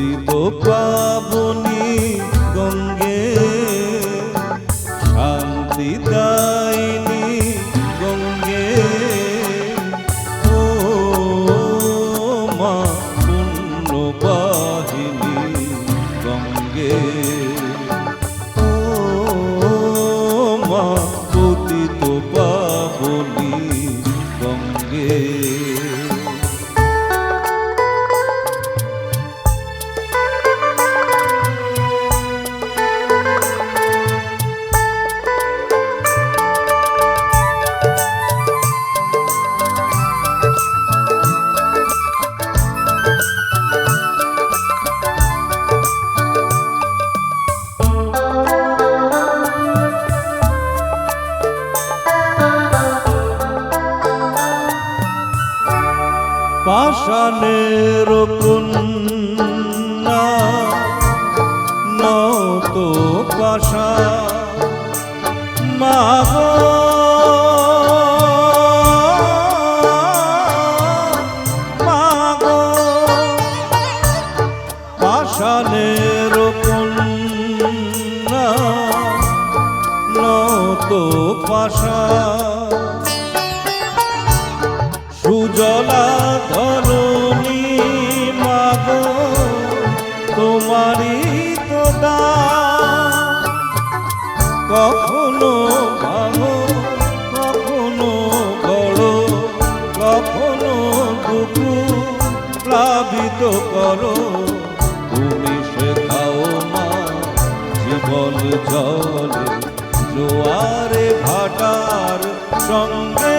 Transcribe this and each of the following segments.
উদিত পাবনি গঙ্গে পাষাণের কন্যা নত মাগ মাগ পাষাণের সুজলা তোমারই তো। কখনো ভাঙো কখনো বড়, কখনো দুঃখু প্লাবিত করো তুমি শেখাও মা, জীবন জলে, জোয়ারে ভাটার সঙ্গে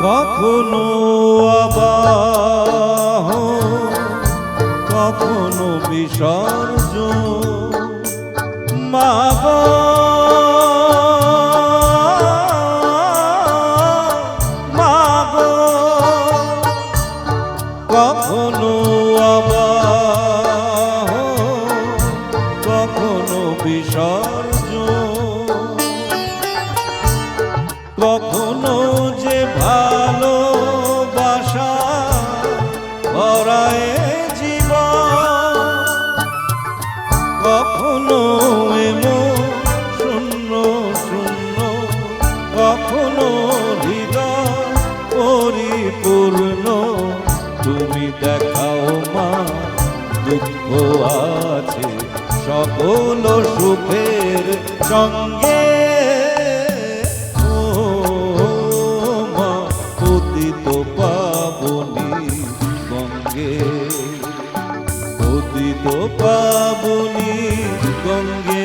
কখনো আবাহ কখনো বিসর্জ মাগ কখনো কখনো যে ভালোবাসা কখনো এমন শূন্য শূন্য, কখনো হৃদয় পরিপূর্ণ তুমি দেখাও মা, দুঃখ আছে সকল সুখের সঙ্গে। পাবনি গঙ্গে